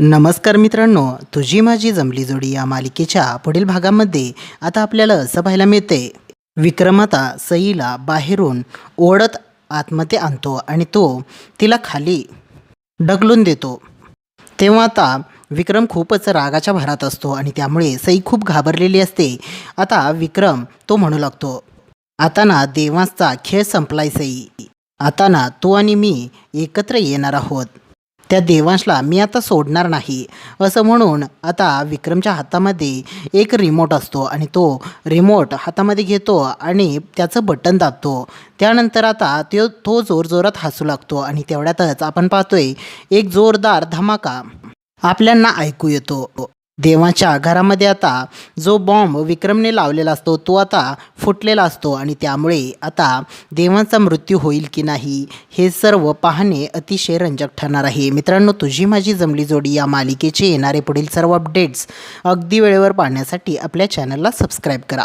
नमस्कार मित्रांनो तुझी माझी जमली जोडी या मालिकेच्या पुढील भागामध्ये आता आपल्याला असं पाहायला मिळते. विक्रम आता सईला बाहेरून ओढत आतमध्ये आणतो आणि तो तिला खाली ढकलून देतो. तेव्हा आता विक्रम खूपच रागाच्या भरात असतो आणि त्यामुळे सई खूप घाबरलेली असते. आता विक्रम तो म्हणू लागतो आता ना देवांचा खेळ संपलाय सई. आता ना तू आणि मी एकत्र येणार आहोत. त्या देवांशला मी आता सोडणार नाही. असं म्हणून आता विक्रमच्या हातामध्ये एक रिमोट असतो आणि तो रिमोट हातामध्ये घेतो आणि त्याचं बटन दाबतो. त्यानंतर आता तो तो जोरजोरात हसू लागतो आणि तेवढ्यातच आपण पाहतोय एक जोरदार धमाका आपल्यांना ऐकू येतो. देवाच्या घरामध्ये आता जो बॉम्ब विक्रमने लावलेला असतो तो आता फुटलेला असतो आणि त्यामुळे आता देवांचा मृत्यू होईल की नाही हे सर्व पाहणे अतिशय रंजक ठरणार आहे. मित्रांनो तुझी माझी जमली जोडी या मालिकेचे येणारे पुढील सर्व अपडेट्स अगदी वेळेवर पाहण्यासाठी आपल्या चॅनलला सबस्क्राईब करा.